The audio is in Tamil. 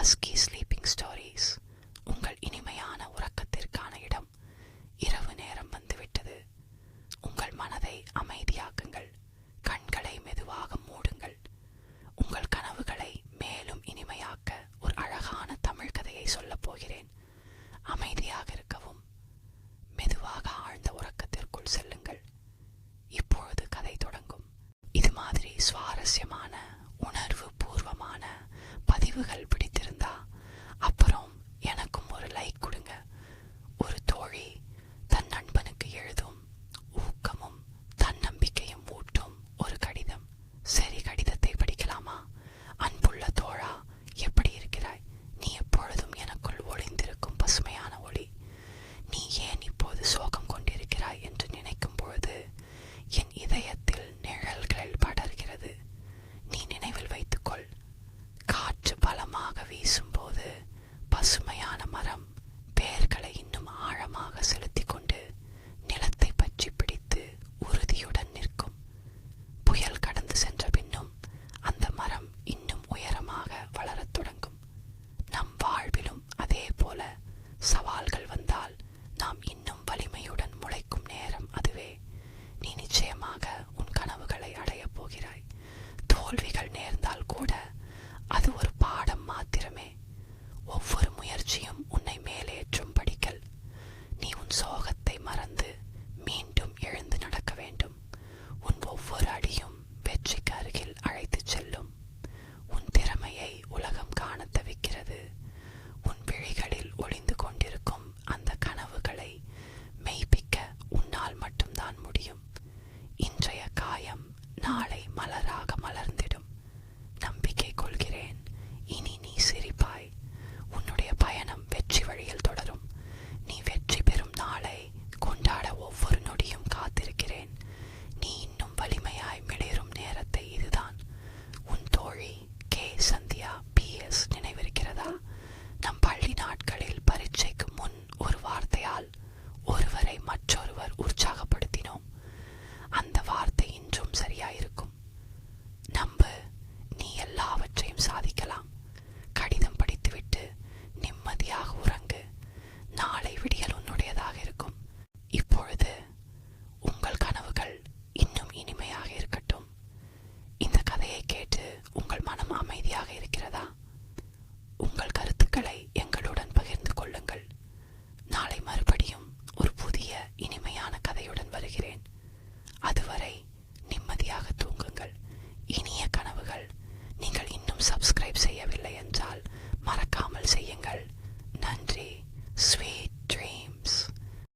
husky sleeping story தோல்விகள் நேர்ந்தால் கூட அது ஒரு பாடம் மாத்திரமே. ஒவ்வொரு முயற்சியும் உன்னை மேலேற்றும் படிக்கல். நீ உன் சோகத்தை மறந்து மீண்டும் எழுந்து நடக்க வேண்டும். உன் ஒவ்வொரு அடியும் வெற்றிக்கு அருகில் அழைத்துச் செல்லும். உன் திறமையை உலகம் காண தவிக்கிறது. உன் விழிகளில் ஒளிந்து கொண்டிருக்கும் அந்த கனவுகளை மெய்ப்பிக்க உன்னால் மட்டும்தான் முடியும். இன்றைய காயம் நாளை Buddy.